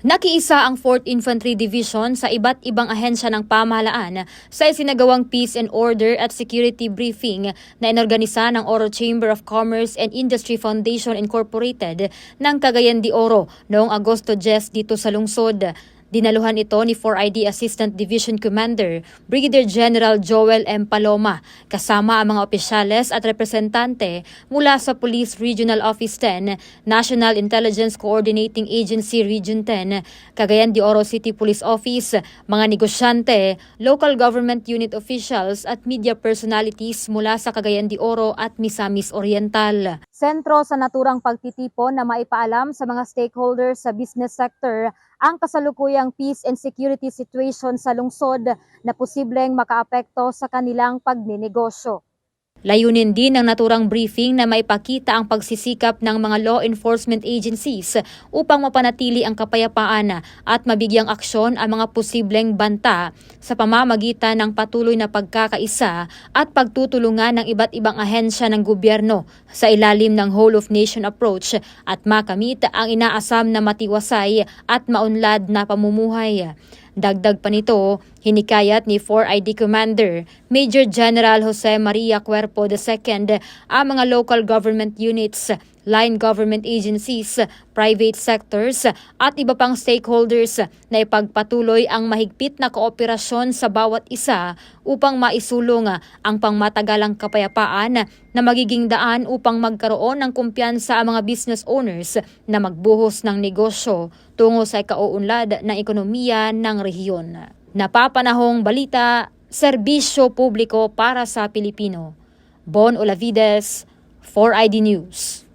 Nakiisa ang 4th Infantry Division sa iba't ibang ahensya ng pamahalaan sa isinagawang Peace and Order at Security Briefing na inorganisa ng Oro Chamber of Commerce and Industry Foundation Incorporated ng Cagayan de Oro noong Agosto 10 dito sa lungsod. Dinaluhan ito ni 4ID Assistant Division Commander Brigadier General Joel M. Paloma kasama ang mga opisyales at representante mula sa Police Regional Office 10, National Intelligence Coordinating Agency Region 10, Cagayan de Oro City Police Office, mga negosyante, local government unit officials at media personalities mula sa Cagayan de Oro at Misamis Oriental. Sentro sa naturang pagtitipon na maipaalam sa mga stakeholders sa business sector ang kasalukuyang peace and security situation sa lungsod na posibleng makaapekto sa kanilang pagninegosyo. Layunin din ng naturang briefing na maipakita ang pagsisikap ng mga law enforcement agencies upang mapanatili ang kapayapaan at mabigyang aksyon ang mga posibleng banta sa pamamagitan ng patuloy na pagkakaisa at pagtutulungan ng iba't ibang ahensya ng gobyerno sa ilalim ng whole of nation approach at makamit ang inaasam na matiwasay at maunlad na pamumuhay. Dagdag pa nito, hinikayat ni 4ID Commander Major General Jose Maria Cuerpo II ang mga local government units, line government agencies, private sectors at iba pang stakeholders na ipagpatuloy ang mahigpit na kooperasyon sa bawat isa upang maisulong ang pangmatagalang kapayapaan na magiging daan upang magkaroon ng kumpiyansa ang mga business owners na magbuhos ng negosyo tungo sa ikauunlad ng ekonomiya ng rehiyon. Napapanahong balita, serbisyo publiko para sa Pilipino. Bon Olavides, 4ID News.